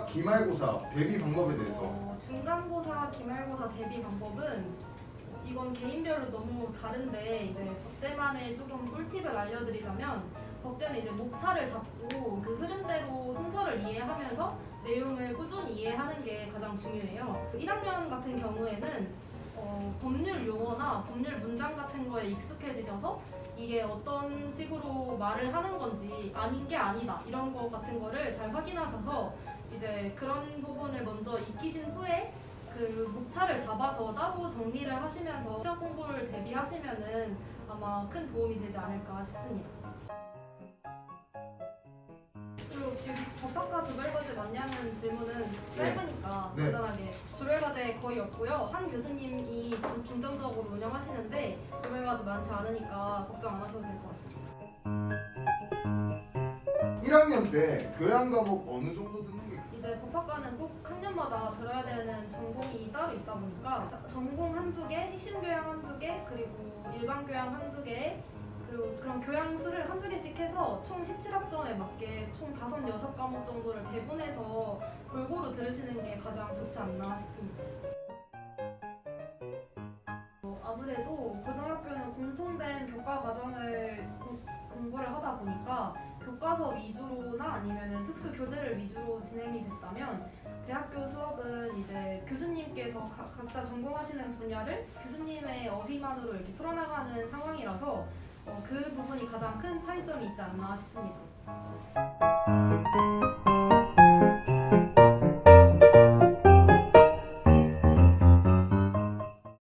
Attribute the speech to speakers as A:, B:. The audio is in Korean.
A: 기말고사 대비 방법에 대해서
B: 어, 중간고사, 기말고사 대비 방법은 이건 개인별로 너무 다른데 이제 법대만의 조금 꿀팁을 알려드리자면 법대는 이제 목차를 잡고 그 흐름대로 순서를 이해하면서 내용을 꾸준히 이해하는 게 가장 중요해요. 1학년 같은 경우에는 어, 법률 용어나 법률 문장 같은 거에 익숙해지셔서 이게 어떤 식으로 말을 하는 건지 아닌 게 아니다 이런 거 같은 거를 잘 확인하셔서 이제 그런 부분을 먼저 익히신 후에 그 목차를 잡아서 따로 정리를 하시면서 시험 공부를 대비하시면은 아마 큰 도움이 되지 않을까 싶습니다. 그리고 여기 법학과 조별과제 맞냐는 질문은
A: 네.
B: 짧으니까
A: 네.
B: 간단하게 조별과제 거의 없고요. 한 교수님이 중- 중점적으로 운영하시는데 조별과제 많지 않으니까 걱정 안 하셔도 될 것 같습니다.
A: 1학년 때 교양 과목 어느 정도 듣는 게
B: 이제 법학과는 꼭 학년마다 들어야 되는 전공이 따로 있다 보니까 전공 한두 개, 핵심 교양 한두 개, 그리고 일반 교양 한두 개, 그리고 그런 교양 수를 한두 개씩 해서 총 17학점에 맞게 총 5, 6과목 정도를 배분해서 골고루 들으시는 게 가장 좋지 않나 싶습니다. 어, 아무래도 고등학교는 공통된 교과 과정 위주로나 아니면 특수 교재를 위주로 진행이 됐다면 대학교 수업은 이제 교수님께서 가- 각자 전공하시는 분야를 교수님의 어휘만으로 이렇게 풀어나가는 상황이라서 어, 그 부분이 가장 큰 차이점이 있지 않나 싶습니다.